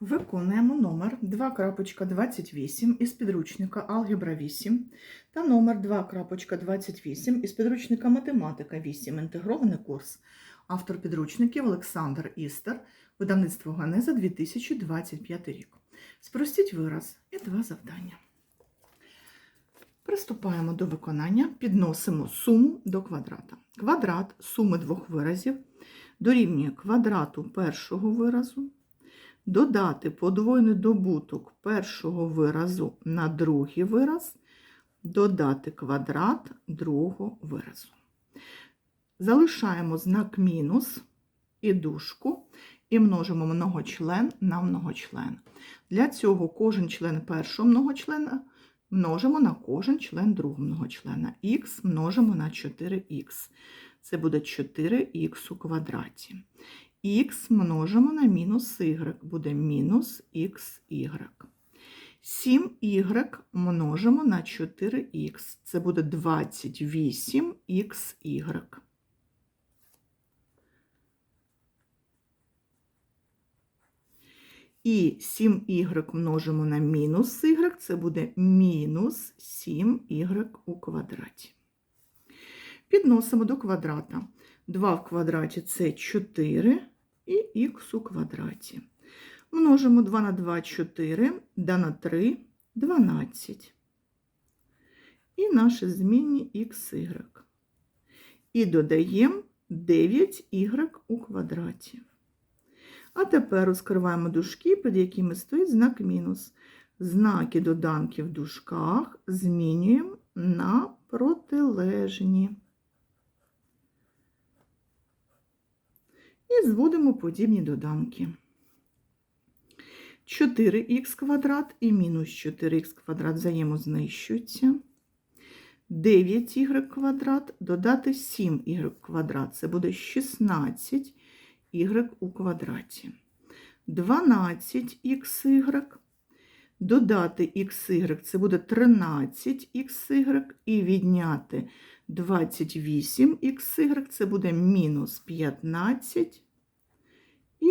Виконуємо номер 2.28 із підручника Алгебра 8 та номер 2.28 із підручника Математика 8. Інтегрований курс. Автор підручників Олександр Істер. Видавництво Ганеза 2025 рік. Спростіть вираз і два завдання. Приступаємо до виконання. Підносимо суму до квадрата. Квадрат суми двох виразів дорівнює квадрату першого виразу додати подвойний добуток першого виразу на другий вираз, додати квадрат другого виразу. Залишаємо знак мінус і дужку і множимо многочлен на многочлен. Для цього кожен член першого многочлена множимо на кожен член другого многочлена. Х множимо на 4х. Це буде 4х у квадраті х множимо на мінус y, буде мінус xy. 7y множимо на 4х, це буде 28xy. І 7y множимо на мінус y, це буде мінус 7y у квадраті. Підносимо до квадрата. 2 в квадраті це 4 і х у квадраті. Множимо 2 на 2 4, да на 3 12. І наші змінні xy. І додаємо 9y у квадраті. А тепер розкриваємо дужки, під якими стоїть знак мінус. Знаки доданки в дужках змінюємо на протилежні. І зводимо подібні доданки. 4х квадрат і мінус 4х квадрат взаємознищуються. 9y квадрат додати 7y квадрат. Це буде 16y у квадраті. 12xy додати xy, це буде 13xy, і відняти 28xy, це буде мінус 15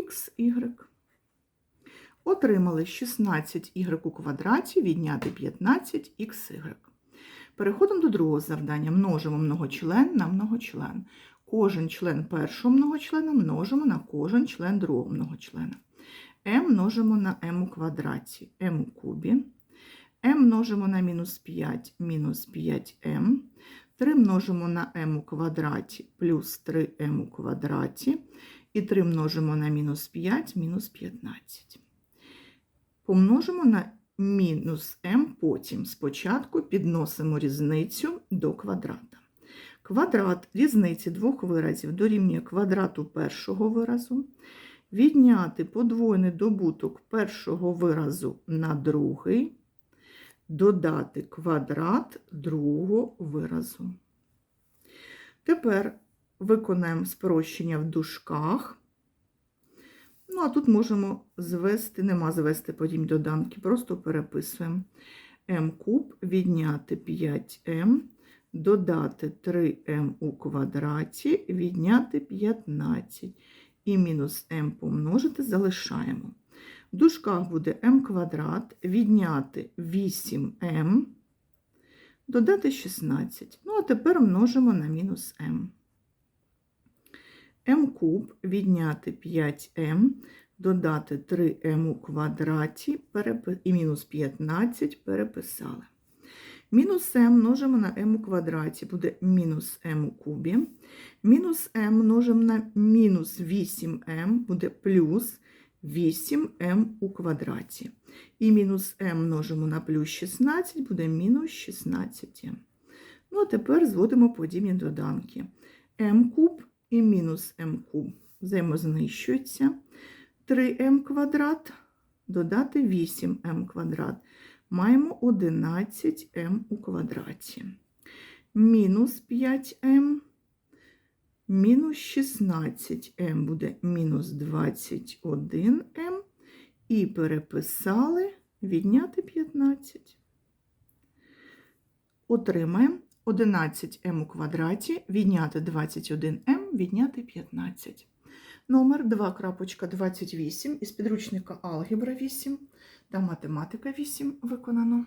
xy. Отримали 16y у квадраті відняти 15xy. Переходимо до другого завдання. Множимо многочлен на многочлен. Кожен член першого многочлена множимо на кожен член другого многочлена. m множимо на m у квадраті, m у кубі. m множимо на мінус 5, мінус 5m. 3 множимо на m у квадраті плюс 3m у квадраті. І 3 множимо на мінус 5, мінус 15. Помножимо на мінус m, потім спочатку підносимо різницю до квадрата. Квадрат різниці двох виразів дорівнює квадрату першого виразу, відняти подвойний добуток першого виразу на другий, додати квадрат другого виразу. Тепер виконаємо спрощення в дужках. Ну, а тут можемо звести, нема звести подібні доданки, просто переписуємо m куб, відняти 5m, додати 3m у квадраті, відняти 15. І мінус m помножити залишаємо. В дужках буде m квадрат, відняти 8m, додати 16. Ну, а тепер множимо на мінус m m куб відняти 5m, додати 3m у квадраті і мінус 15 переписали. Мінус m множимо на m у квадраті, буде мінус m у кубі. Мінус m множимо на мінус 8m, буде плюс 8m у квадраті. І мінус m множимо на плюс 16, буде мінус 16m. Ну, а тепер зводимо подібні доданки. m куб і мінус m куб взаємознищуються. 3m квадрат додати 8m квадрат. Маємо 11m у квадраті. Мінус 5m, мінус 16m буде мінус 21m. І переписали відняти 15. Отримаємо 11m у квадраті, відняти 21m, відняти 15. номер 2.28 із підручника Алгебра 8 та математика 8 виконано.